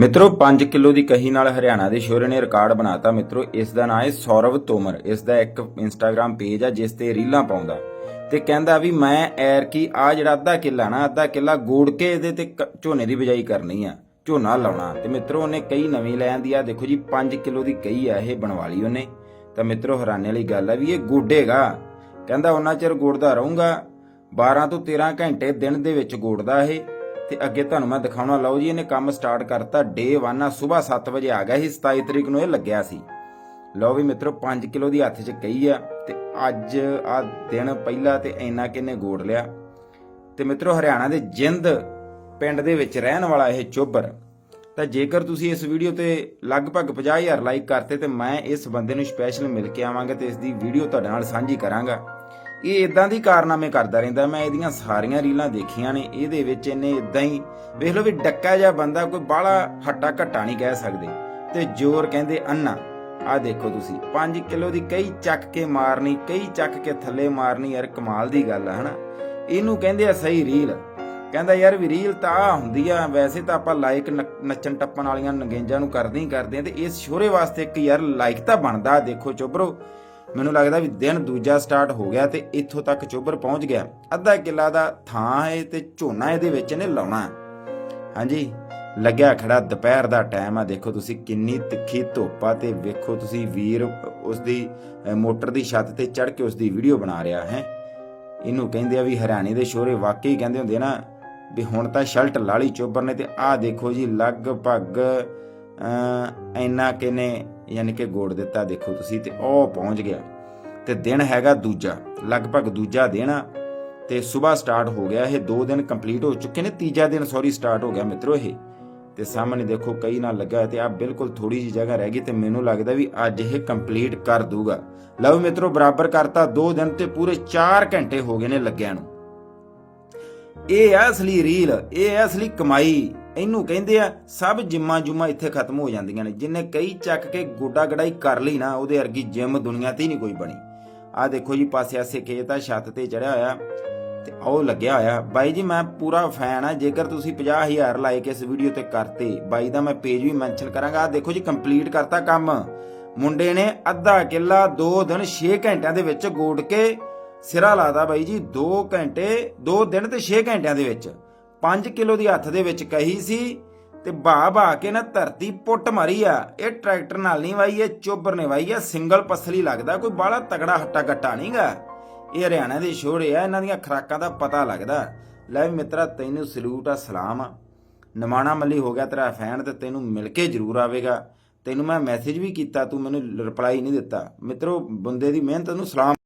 ਮਿੱਤਰੋ 5 ਕਿਲੋ ਦੀ ਕਹੀ ਨਾਲ ਹਰਿਆਣਾ ਦੇ ਸ਼ੋਰੇ ਨੇ ਰਿਕਾਰਡ ਬਣਾਤਾ। ਮਿੱਤਰੋ, ਇਸ ਦਾ ਨਾਮ ਹੈ ਸੌਰਵ ਤੋਮਰ। ਇਸ ਦਾ ਇੱਕ ਇੰਸਟਾਗ੍ਰam ਪੇਜ ਆ, ਜਿਸ ਤੇ ਰੀਲਾਂ ਪਾਉਂਦਾ। ਤੇ ਕਹਿੰਦਾ ਵੀ ਮੈਂ ਐਰ ਕੀ, ਆ ਜਿਹੜਾ ਅੱਧਾ ਕਿੱਲਾ ਨਾ, ਅੱਧਾ ਕਿੱਲਾ ਗੋੜ ਕੇ ਇਹਦੇ ਤੇ ਝੋਨੇ ਦੀ ਬਿਜਾਈ ਕਰਨੀ ਆ, ਝੋਨਾ ਲਾਉਣਾ। ਤੇ ਮਿੱਤਰੋ, ਉਹਨੇ ਕਈ ਨਵੀਂ ਲੈ ਆਂਦੀ ਆ। ਦੇਖੋ ਜੀ 5 ਕਿਲੋ ਦੀ ਕਹੀ ਆ, ਇਹ ਬਣਵਾ ਲਈ ਉਹਨੇ। ਤਾਂ ਮਿੱਤਰੋ, ਹੈਰਾਨੇ ਵਾਲੀ ਗੱਲ ਆ ਵੀ ਇਹ ਗੋਡੇਗਾ ਕਹਿੰਦਾ ਉਹਨਾਂ ਚਿਰ ਗੋੜਦਾ ਰਹੂੰਗਾ। 12 ਤੋਂ 13 ਘੰਟੇ ਦਿਨ ਦੇ ਵਿੱਚ ਗੋੜਦਾ ਇਹ। ਤੇ ਅੱਗੇ ਤੁਹਾਨੂੰ ਮੈਂ ਦਿਖਾਉਣਾ, ਲਓ ਜੀ, ਇਹਨੇ ਕੰਮ ਸਟਾਰਟ ਕਰਤਾ ਡੇ 1 ਆ, ਸਵੇਰ 7 ਵਜੇ ਆ ਗਿਆ ਸੀ 27 ਤਰੀਕ ਨੂੰ ਇਹ ਲੱਗਿਆ ਸੀ। ਲਓ ਵੀ ਮਿੱਤਰੋ 5 ਕਿਲੋ ਦੀ ਹੱਥ 'ਚ ਕਹੀ ਆ, ਤੇ ਅੱਜ ਆ ਦਿਨ ਪਹਿਲਾ ਤੇ ਇੰਨਾ ਕਿੰਨੇ ਗੋੜ ਲਿਆ। ਤੇ ਮਿੱਤਰੋ, ਹਰਿਆਣਾ ਦੇ ਜਿੰਦ ਪਿੰਡ ਦੇ ਵਿੱਚ ਰਹਿਣ ਵਾਲਾ ਇਹ ਚੋਬਰ, ਤਾਂ ਜੇਕਰ ਤੁਸੀਂ ਇਸ ਵੀਡੀਓ ਤੇ ਲਗਭਗ 50000 ਲਾਈਕ ਕਰਤੇ, ਤੇ ਮੈਂ ਇਸ ਬੰਦੇ ਨੂੰ ਸਪੈਸ਼ਲ ਮਿਲ ਕੇ ਆਵਾਂਗਾ ਤੇ ਇਸ ਦੀ ਵੀਡੀਓ ਤੁਹਾਡੇ ਨਾਲ ਸਾਂਝੀ ਕਰਾਂਗਾ। ਇਹ ਇਦਾਂ ਦੀ ਕਾਰਨਾਮੇ ਕਰਦਾ ਰਹਿੰਦਾ। ਮੈਂ ਇਹਦੀਆਂ ਸਾਰੀਆਂ ਰੀਲਾਂ ਦੇਖੀਆਂ ਨੇ, ਇਹਦੇ ਵਿੱਚ ਇਹਨੇ ਇਦਾਂ ਹੀ, ਵੇਖ ਲਓ ਵੀ ਡੱਕਾ ਜਿਹਾ ਬੰਦਾ ਕੋਈ ਬਾਹਲਾ ਹੱਟਾ ਘੱਟਾ ਨਹੀਂ ਕਹਿ ਸਕਦੇ। ਤੇ ਜ਼ੋਰ ਕਹਿੰਦੇ, ਅੰਨਾ ਆ ਦੇਖੋ ਤੁਸੀਂ 5 ਕਿਲੋ ਦੀ ਕਈ ਚੱਕ ਕੇ ਮਾਰਨੀ, ਕਈ ਚੱਕ ਕੇ ਥੱਲੇ ਮਾਰਨੀ ਯਾਰ, ਕਮਾਲ ਦੀ ਗੱਲ ਆ, ਹਨਾ? ਇਹਨੂੰ ਕਹਿੰਦੇ ਆ ਸਹੀ ਰੀਲ। ਕਹਿੰਦਾ, ਯਾਰ ਵੀ ਰੀਲ ਤਾਂ ਆਹ ਹੁੰਦੀ ਆ, ਵੈਸੇ ਤਾਂ ਆਪਾਂ ਲਾਈਕ ਨੱਚਣ ਟੱਪਣ ਵਾਲੀਆਂ ਨਗੇਂਜਾਂ ਨੂੰ ਕਰਦੇ ਹੀ ਕਰਦੇ ਆ, ਤੇ ਇਸ ਸ਼ੋਰੇ ਵਾਸਤੇ ਇੱਕ ਯਾਰ ਲਾਈਕ ਤਾਂ ਬਣਦਾ, ਦੇਖੋ ਚੋਬਰੋ ਮੈਨੂੰ ਲੱਗਦਾ ਵੀ ਦਿਨ ਦੂਜਾ ਸਟਾਰਟ ਹੋ ਗਿਆ ਤੇ ਇੱਥੋਂ ਤੱਕ ਚੋਬਰ ਪਹੁੰਚ ਗਿਆ। ਅੱਧਾ ਕਿੱਲਾ ਦਾ ਥਾਂ ਹੈ ਤੇ ਝੋਨਾ ਇਹਦੇ ਵਿੱਚ ਇਹਨੇ ਲਾਉਣਾ ਹਾਂਜੀ, ਲੱਗਿਆ ਖੜਾ ਦੁਪਹਿਰ ਦਾ ਟਾਈਮ ਆ। ਦੇਖੋ ਤੁਸੀਂ ਕਿੰਨੀ ਤਿੱਖੀ ਧੁੱਪ ਆ ਤੇ ਵੇਖੋ ਤੁਸੀਂ ਵੀਰ ਉਸ ਦੀ ਮੋਟਰ ਦੀ ਛੱਤ ਤੇ ਚੜ ਕੇ ਉਸ ਦੀ ਵੀਡੀਓ ਬਣਾ ਰਿਹਾ ਹੈ। ਇਹਨੂੰ ਕਹਿੰਦੇ ਆ ਵੀ ਹਰਿਆਣੇ ਦੇ ਸ਼ੋਰੇ ਵਾਕਈ ਕਹਿੰਦੇ ਹੁੰਦੇ ਨਾ ਵੀ ਹੁਣ ਤਾਂ ਸ਼ਲਟ ਲਾਲੀ ਚੋਬਰ ਨੇ ਤੇ ਆਹ ਦੇਖੋ ਜੀ, ਲਗਭਗ ਇੰਨਾ ਕਿਨੇ ਯਾਨੀ ਕਿ ਗੋੜ ਦਿੱਤਾ, ਦੇਖੋ ਤੁਸੀਂ, ਤੇ ਉਹ ਪਹੁੰਚ ਗਿਆ। ਤੇ ਦਿਨ ਹੈਗਾ ਦੂਜਾ, ਲਗਭਗ ਦੂਜਾ ਦਿਨ ਆ, ਤੇ ਸਵੇਰ ਸਟਾਰਟ ਹੋ ਗਿਆ ਇਹ 2 ਦਿਨ ਕੰਪਲੀਟ ਹੋ ਚੁੱਕੇ ਨੇ, ਤੀਜਾ ਦਿਨ ਸੌਰੀ ਸਟਾਰਟ ਹੋ ਗਿਆ ਮਿੱਤਰੋ ਇਹ। ਤੇ ਸਾਹਮਣੇ ਦੇਖੋ ਕਈ ਨਾਲ ਲੱਗਾ ਤੇ ਆ ਬਿਲਕੁਲ ਥੋੜੀ ਜਿਹੀ ਜਗ੍ਹਾ ਰਹਿ ਗਈ ਤੇ ਮੈਨੂੰ ਲੱਗਦਾ ਵੀ ਅੱਜ ਇਹ ਕੰਪਲੀਟ ਕਰ ਦੂਗਾ ਲਓ ਮਿੱਤਰੋ, ਬਰਾਬਰ ਕਰਤਾ 2 ਦਿਨ ਤੇ ਪੂਰੇ 4 ਘੰਟੇ ਹੋ ਗਏ ਨੇ ਲੱਗਿਆਂ ਨੂੰ। ਇਹ ਆ ਅਸਲੀ ਰੀਲ ਇਹ ਆ ਅਸਲੀ ਕਮਾਈ ਇਹਨੂੰ ਕਹਿੰਦੇ ਆ, ਸਭ ਜਿੰਮਾਂ ਜੁਮਾ ਇੱਥੇ ਖਤਮ ਹੋ ਜਾਂਦੀਆਂ ਨੇ। ਜਿੰਨੇ ਕਈ ਚੱਕ ਕੇ ਗੋਡਾ ਗੜਾਈ ਕਰ ਲਈ ਨਾ, ਉਹਦੇ ਵਰਗੀ ਜਿਮ ਦੁਨੀਆ ਤੇ ਹੀ ਨਹੀਂ ਕੋਈ ਬਣੀ। ਆ ਦੇਖੋ ਜੀ, ਪਾਸੇ ਆਸੇ ਖੇਤ ਆ, ਛੱਤ ਤੇ ਚੜਿਆ ਹੋਇਆ, ਤੇ ਉਹ ਲੱਗਿਆ ਹੋਇਆ। ਬਾਈ ਜੀ, ਮੈਂ ਪੂਰਾ ਫੈਨ ਆ। ਜੇਕਰ ਤੁਸੀਂ 50000 ਲਾਈਕ ਇਸ ਵੀਡੀਓ ਤੇ ਕਰਤੇ, ਬਾਈ ਦਾ ਮੈਂ ਪੇਜ ਵੀ ਮੈਂਸ਼ਨ ਕਰਾਂਗਾ। ਆ ਦੇਖੋ ਜੀ ਕੰਪਲੀਟ ਕਰਤਾ ਕੰਮ। ਮੁੰਡੇ ਨੇ ਅੱਧਾ ਕਿੱਲਾ 2 ਦਿਨ 6 ਘੰਟਿਆਂ ਦੇ ਵਿੱਚ ਗੋੜ ਕੇ ਸਿਰਾ ਲਾਦਾ ਬਾਈ ਜੀ 2 ਘੰਟੇ 2 ਦਿਨ ਤੇ 6 ਘੰਟਿਆਂ ਦੇ ਵਿੱਚ। 5 ਕਿਲੋ ਦੀ ਹੱਥ ਦੇ ਵਿੱਚ ਕਹੀ ਸੀ ਤੇ ਭਾ ਭਾ ਕੇ ਨਾ ਧਰਤੀ ਪੁੱਟ ਮਾਰੀ ਆ। ਇਹ ਟਰੈਕਟਰ ਨਾਲ ਨਹੀਂ ਵਾਈ ਇਹ ਚੋਬਰ ਨੇ ਵਾਈ ਆ। ਸਿੰਗਲ ਪਸਲੀ ਲੱਗਦਾ, ਕੋਈ ਬਾਹਲਾ ਤਗੜਾ ਹੱਟਾ ਗੱਟਾ ਨਹੀਂਗਾ। ਇਹ ਹਰਿਆਣਾ ਦੇ ਸ਼ੋਰੇ ਆ, ਇਹਨਾਂ ਦੀਆਂ ਖਰਾਕਾਂ ਦਾ ਪਤਾ ਲੱਗਦਾ। ਲੈ ਵੀ ਮਿੱਤਰਾ, ਤੈਨੂੰ ਸਲੂਟ ਆ, ਸਲਾਮ ਆ। ਨਮਾਣਾ ਮੱਲੀ ਹੋ ਗਿਆ ਤੇਰਾ ਫੈਨ ਤੇ ਤੈਨੂੰ ਮਿਲ ਕੇ ਜ਼ਰੂਰ ਆਵੇਗਾ। ਤੈਨੂੰ ਮੈਂ ਮੈਸੇਜ ਵੀ ਕੀਤਾ, ਤੂੰ ਮੈਨੂੰ ਰਿਪਲਾਈ ਨਹੀਂ ਦਿੱਤਾ। ਮਿੱਤਰੋ, ਬੰਦੇ ਦੀ ਮਿਹਨਤ ਨੂੰ ਸਲਾਮ